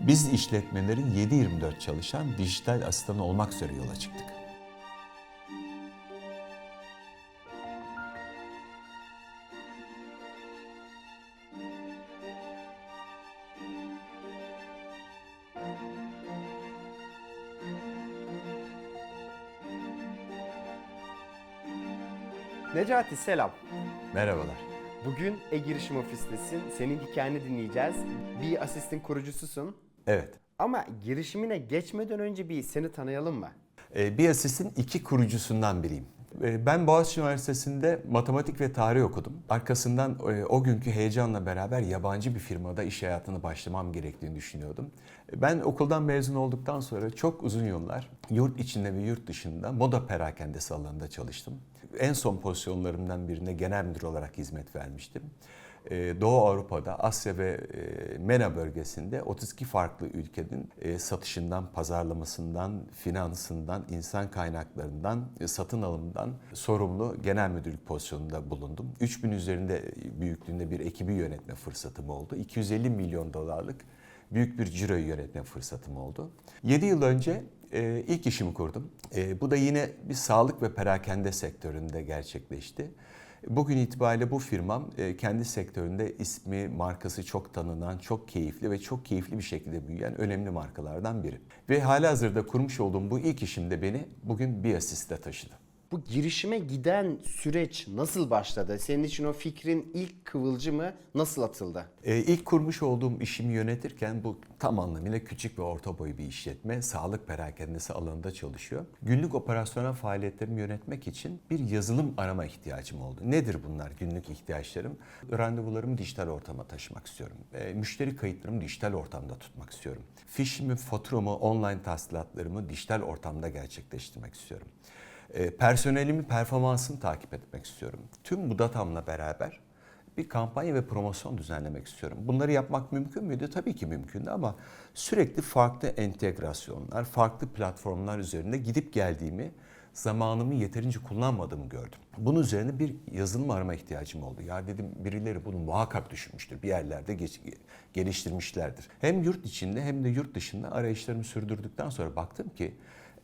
Biz işletmelerin 7-24 çalışan dijital asistanı olmak üzere yola çıktık. Necati selam. Merhabalar. Bugün e-girişim ofistesin. Senin hikayeni dinleyeceğiz. Bir asistin kurucususun. Evet. Ama girişimine geçmeden önce bir seni tanıyalım mı? Ee, BIASIS'in iki kurucusundan biriyim. Ee, Ben Boğaziçi Üniversitesi'nde matematik ve tarih okudum. Arkasından e, o günkü heyecanla beraber yabancı bir firmada iş hayatını başlamam gerektiğini düşünüyordum. Ben okuldan mezun olduktan sonra çok uzun yıllar yurt içinde ve yurt dışında moda perakendesi alanında çalıştım. En son pozisyonlarımdan birine genel müdür olarak hizmet vermiştim. Ee, Doğu Avrupa'da, Asya ve e, MENA bölgesinde 32 farklı ülkenin e, satışından, pazarlamasından, finansından, insan kaynaklarından, e, satın alımından sorumlu genel müdürlük pozisyonunda bulundum. 3000 üzerinde büyüklüğünde bir ekibi yönetme fırsatım oldu. 250 milyon dolarlık büyük bir ciroyu yönetme fırsatım oldu. 7 yıl önce ilk işimi kurdum. Bu da yine bir sağlık ve perakende sektöründe gerçekleşti. Bugün itibariyle bu firmam e, kendi sektöründe ismi, markası çok tanınan, çok keyifli ve çok keyifli bir şekilde büyüyen önemli markalardan biri. Ve halihazırda kurmuş olduğum bu ilk işimde beni bugün Biasis'te taşıdı. Bu girişime giden süreç nasıl başladı? Senin için o fikrin ilk kıvılcımı nasıl atıldı? Ee, ilk kurmuş olduğum işimi yönetirken bu tam anlamıyla küçük ve orta boy bir işletme. Sağlık perakendesi alanında çalışıyor. Günlük operasyonel faaliyetlerimi yönetmek için bir yazılım arama ihtiyacım oldu. Nedir bunlar günlük ihtiyaçlarım? Randevularımı dijital ortama taşımak istiyorum. Ee, müşteri kayıtlarımı dijital ortamda tutmak istiyorum. Fişimi, faturamı, online tahsilatlarımı dijital ortamda gerçekleştirmek istiyorum. E, personelimi, performansını takip etmek istiyorum. Tüm bu datamla beraber bir kampanya ve promosyon düzenlemek istiyorum. Bunları yapmak mümkün müydü? Tabii ki mümkündü ama sürekli farklı entegrasyonlar, farklı platformlar üzerinde gidip geldiğimi, zamanımı yeterince kullanmadığımı gördüm. Bunun üzerine bir yazılım arama ihtiyacım oldu. Ya dedim birileri bunu muhakkak düşünmüştür. Bir yerlerde geliştirmişlerdir. Hem yurt içinde hem de yurt dışında arayışlarımı sürdürdükten sonra baktım ki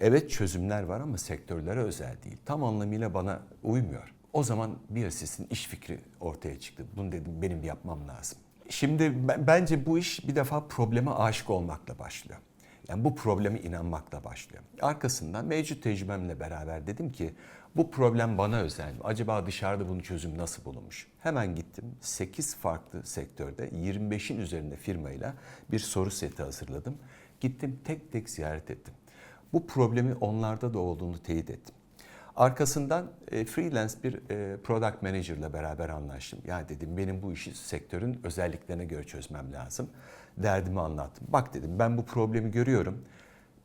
Evet çözümler var ama sektörlere özel değil. Tam anlamıyla bana uymuyor. O zaman bir asistin iş fikri ortaya çıktı. Bunu dedim benim yapmam lazım. Şimdi ben- bence bu iş bir defa probleme aşık olmakla başlıyor. Yani bu probleme inanmakla başlıyor. Arkasından mevcut tecrübemle beraber dedim ki bu problem bana özel? Acaba dışarıda bunun çözümü nasıl bulunmuş? Hemen gittim 8 farklı sektörde 25'in üzerinde firmayla bir soru seti hazırladım. Gittim tek tek ziyaret ettim. Bu problemi onlarda da olduğunu teyit ettim. Arkasından e, freelance bir e, product manager ile beraber anlaştım. Ya dedim benim bu işi sektörün özelliklerine göre çözmem lazım. Derdimi anlattım. Bak dedim ben bu problemi görüyorum.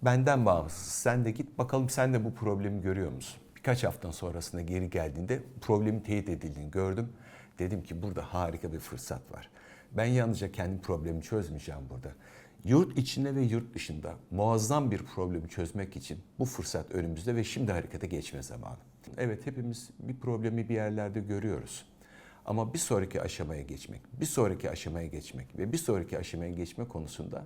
Benden bağımsız. Sen de git bakalım sen de bu problemi görüyor musun? Birkaç hafta sonrasında geri geldiğinde problemin teyit edildiğini gördüm. Dedim ki burada harika bir fırsat var. Ben yalnızca kendi problemimi çözmeyeceğim burada. Yurt içinde ve yurt dışında muazzam bir problemi çözmek için bu fırsat önümüzde ve şimdi harekete geçme zamanı. Evet hepimiz bir problemi bir yerlerde görüyoruz. Ama bir sonraki aşamaya geçmek, bir sonraki aşamaya geçmek ve bir sonraki aşamaya geçme konusunda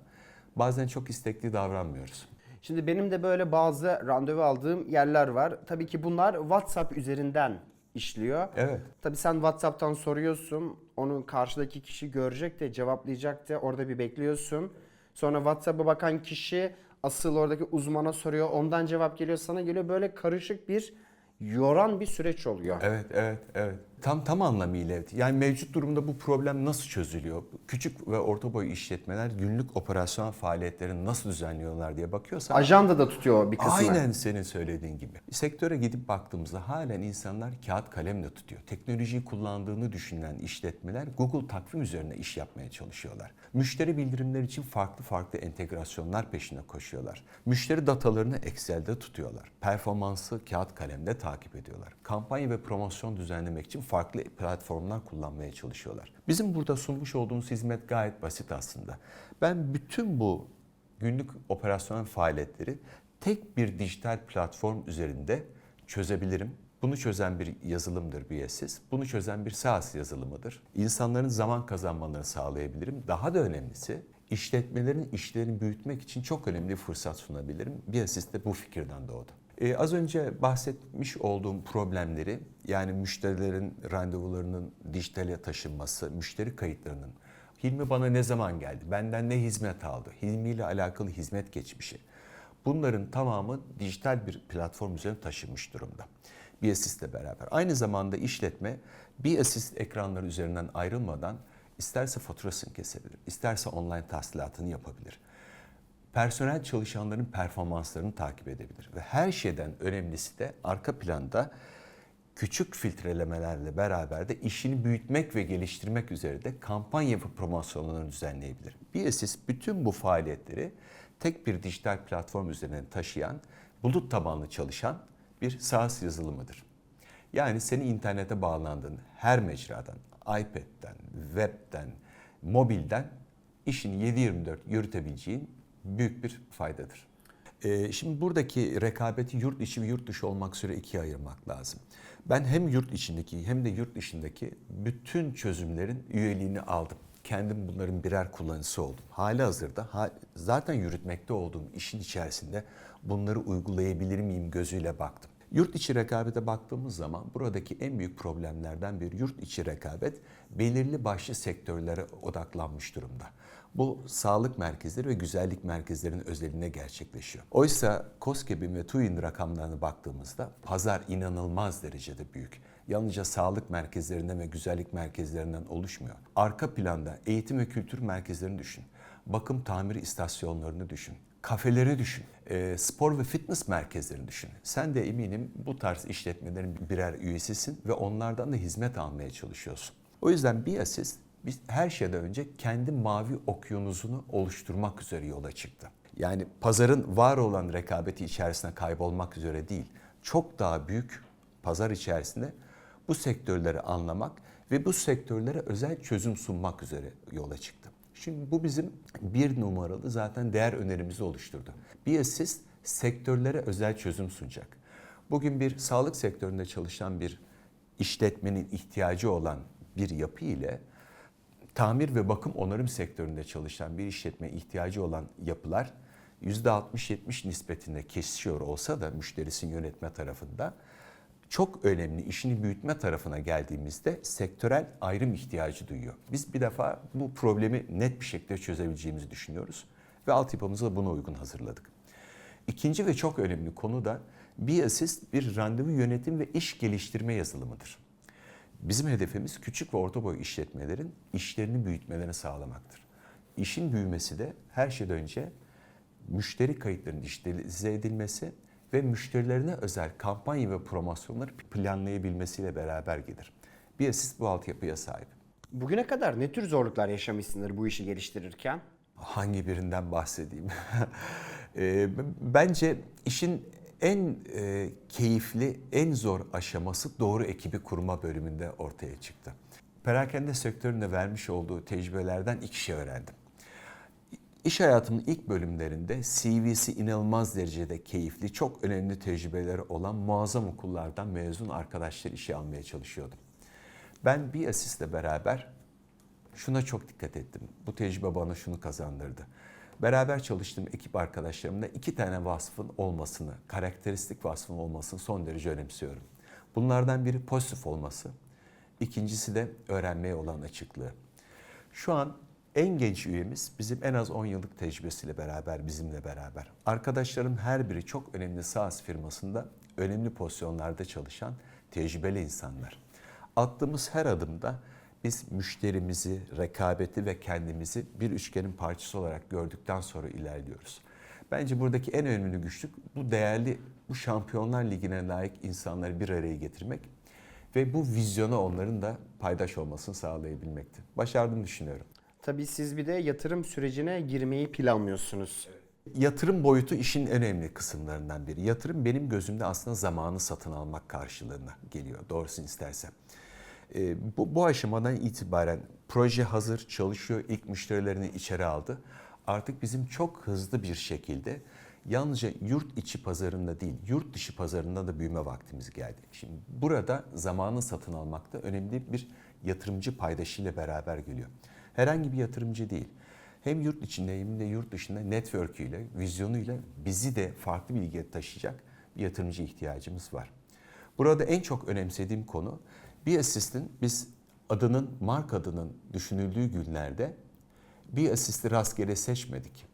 bazen çok istekli davranmıyoruz. Şimdi benim de böyle bazı randevu aldığım yerler var. Tabii ki bunlar WhatsApp üzerinden işliyor. Evet. Tabii sen WhatsApp'tan soruyorsun. Onu karşıdaki kişi görecek de cevaplayacak da orada bir bekliyorsun. Sonra WhatsApp'a bakan kişi asıl oradaki uzmana soruyor. Ondan cevap geliyor sana geliyor. Böyle karışık bir yoran bir süreç oluyor. Evet, evet, evet. Tam tam anlamıyla evet. Yani mevcut durumda bu problem nasıl çözülüyor? Küçük ve orta boy işletmeler günlük operasyon faaliyetlerini nasıl düzenliyorlar diye bakıyorsan Ajanda da tutuyor bir kısmı. Aynen senin söylediğin gibi. Sektöre gidip baktığımızda halen insanlar kağıt kalemle tutuyor. Teknolojiyi kullandığını düşünen işletmeler Google takvim üzerine iş yapmaya çalışıyorlar. Müşteri bildirimleri için farklı farklı entegrasyonlar peşine koşuyorlar. Müşteri datalarını Excel'de tutuyorlar. Performansı kağıt kalemde takip ediyorlar. Kampanya ve promosyon düzenlemek için farklı platformlar kullanmaya çalışıyorlar. Bizim burada sunmuş olduğumuz hizmet gayet basit aslında. Ben bütün bu günlük operasyonel faaliyetleri tek bir dijital platform üzerinde çözebilirim. Bunu çözen bir yazılımdır BSS. Bunu çözen bir SaaS yazılımıdır. İnsanların zaman kazanmalarını sağlayabilirim. Daha da önemlisi işletmelerin işlerini büyütmek için çok önemli bir fırsat sunabilirim. Biasis de bu fikirden doğdu. Ee, az önce bahsetmiş olduğum problemleri yani müşterilerin randevularının dijitale taşınması, müşteri kayıtlarının Hilmi bana ne zaman geldi, benden ne hizmet aldı, Hilmi ile alakalı hizmet geçmişi. Bunların tamamı dijital bir platform üzerine taşınmış durumda. BASIS ile beraber. Aynı zamanda işletme BASIS ekranları üzerinden ayrılmadan isterse faturasını kesebilir, isterse online tahsilatını yapabilir. Personel çalışanların performanslarını takip edebilir ve her şeyden önemlisi de arka planda küçük filtrelemelerle beraber de işini büyütmek ve geliştirmek üzere de kampanya ve promosyonlarını düzenleyebilir. BSS bütün bu faaliyetleri tek bir dijital platform üzerinden taşıyan, bulut tabanlı çalışan bir SaaS yazılımıdır. Yani senin internete bağlandığın her mecradan, iPad'den, web'den, mobilden işini 7-24 yürütebileceğin büyük bir faydadır. Ee, Şimdi buradaki rekabeti yurt içi ve yurt dışı olmak üzere ikiye ayırmak lazım. Ben hem yurt içindeki hem de yurt dışındaki bütün çözümlerin üyeliğini aldım. Kendim bunların birer kullanıcısı oldum. Hali hazırda ha- zaten yürütmekte olduğum işin içerisinde bunları uygulayabilir miyim gözüyle baktım. Yurt içi rekabete baktığımız zaman buradaki en büyük problemlerden bir yurt içi rekabet belirli başlı sektörlere odaklanmış durumda. Bu sağlık merkezleri ve güzellik merkezlerinin özeline gerçekleşiyor. Oysa COSGAP'in ve TÜİ'nin rakamlarına baktığımızda pazar inanılmaz derecede büyük. Yalnızca sağlık merkezlerinden ve güzellik merkezlerinden oluşmuyor. Arka planda eğitim ve kültür merkezlerini düşün. Bakım tamir istasyonlarını düşün kafeleri düşün, e, spor ve fitness merkezlerini düşün. Sen de eminim bu tarz işletmelerin birer üyesisin ve onlardan da hizmet almaya çalışıyorsun. O yüzden Biasis biz her şeyden önce kendi mavi okyanusunu oluşturmak üzere yola çıktı. Yani pazarın var olan rekabeti içerisinde kaybolmak üzere değil, çok daha büyük pazar içerisinde bu sektörleri anlamak ve bu sektörlere özel çözüm sunmak üzere yola çıktı. Şimdi bu bizim bir numaralı zaten değer önerimizi oluşturdu. BSS sektörlere özel çözüm sunacak. Bugün bir sağlık sektöründe çalışan bir işletmenin ihtiyacı olan bir yapı ile tamir ve bakım onarım sektöründe çalışan bir işletme ihtiyacı olan yapılar %60-70 nispetinde kesişiyor olsa da müşterisinin yönetme tarafında çok önemli işini büyütme tarafına geldiğimizde sektörel ayrım ihtiyacı duyuyor. Biz bir defa bu problemi net bir şekilde çözebileceğimizi düşünüyoruz ve altyapımızı da buna uygun hazırladık. İkinci ve çok önemli konu da BAssist bir randevu yönetim ve iş geliştirme yazılımıdır. Bizim hedefimiz küçük ve orta boy işletmelerin işlerini büyütmelerini sağlamaktır. İşin büyümesi de her şeyden önce müşteri kayıtlarının dijitalize edilmesi ve müşterilerine özel kampanya ve promosyonları planlayabilmesiyle beraber gelir. Bir asist bu altyapıya sahip. Bugüne kadar ne tür zorluklar yaşamışsındır bu işi geliştirirken? Hangi birinden bahsedeyim? Eee, Bence işin en e, keyifli, en zor aşaması doğru ekibi kurma bölümünde ortaya çıktı. Perakende sektöründe vermiş olduğu tecrübelerden iki şey öğrendim. İş hayatımın ilk bölümlerinde CV'si inanılmaz derecede keyifli, çok önemli tecrübeleri olan muazzam okullardan mezun arkadaşlar işe almaya çalışıyordum. Ben bir asistle beraber şuna çok dikkat ettim. Bu tecrübe bana şunu kazandırdı. Beraber çalıştığım ekip arkadaşlarımda iki tane vasfın olmasını, karakteristik vasfın olmasını son derece önemsiyorum. Bunlardan biri pozitif olması, ikincisi de öğrenmeye olan açıklığı. Şu an en genç üyemiz bizim en az 10 yıllık tecrübesiyle beraber, bizimle beraber. Arkadaşlarım her biri çok önemli SaaS firmasında önemli pozisyonlarda çalışan tecrübeli insanlar. Attığımız her adımda biz müşterimizi, rekabeti ve kendimizi bir üçgenin parçası olarak gördükten sonra ilerliyoruz. Bence buradaki en önemli güçlük bu değerli, bu Şampiyonlar Ligi'ne layık insanları bir araya getirmek ve bu vizyona onların da paydaş olmasını sağlayabilmekti. Başardığımı düşünüyorum. Tabii siz bir de yatırım sürecine girmeyi planlıyorsunuz. Yatırım boyutu işin önemli kısımlarından biri. Yatırım benim gözümde aslında zamanı satın almak karşılığına geliyor doğrusunu istersem. Ee, bu, bu aşamadan itibaren proje hazır, çalışıyor, ilk müşterilerini içeri aldı. Artık bizim çok hızlı bir şekilde yalnızca yurt içi pazarında değil, yurt dışı pazarında da büyüme vaktimiz geldi. Şimdi burada zamanı satın almakta önemli bir yatırımcı paydaşıyla beraber geliyor. Herhangi bir yatırımcı değil. hem yurt içinde hem de yurt dışında network'üyle, vizyonuyla bizi de farklı bilgiye taşıyacak bir yatırımcı ihtiyacımız var. Burada en çok önemsediğim konu bir asistin biz adının, marka adının düşünüldüğü günlerde bir asisti rastgele seçmedik.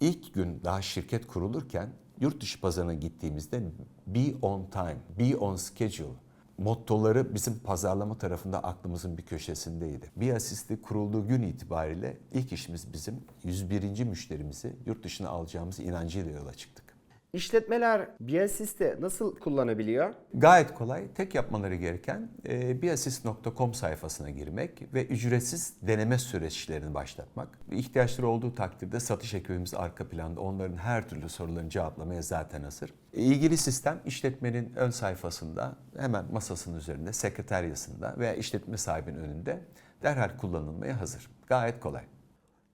İlk gün daha şirket kurulurken yurt dışı pazarına gittiğimizde be on time, be on schedule mottoları bizim pazarlama tarafında aklımızın bir köşesindeydi. Bir asisti kurulduğu gün itibariyle ilk işimiz bizim 101. müşterimizi yurt dışına alacağımız inancıyla yola çıktık. İşletmeler Biasys'te nasıl kullanabiliyor? Gayet kolay. Tek yapmaları gereken e, biassist.com sayfasına girmek ve ücretsiz deneme süreçlerini başlatmak. İhtiyaçları olduğu takdirde satış ekibimiz arka planda onların her türlü sorularını cevaplamaya zaten hazır. E, İlgili sistem işletmenin ön sayfasında hemen masasının üzerinde, sekreteryasında veya işletme sahibinin önünde derhal kullanılmaya hazır. Gayet kolay.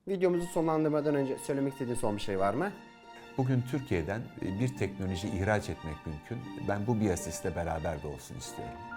Videomuzu sonlandırmadan önce söylemek istediğin son bir şey var mı? Bugün Türkiye'den e, bir teknoloji ihraç etmek mümkün. Ben bu biasisle beraber de olsun istiyorum.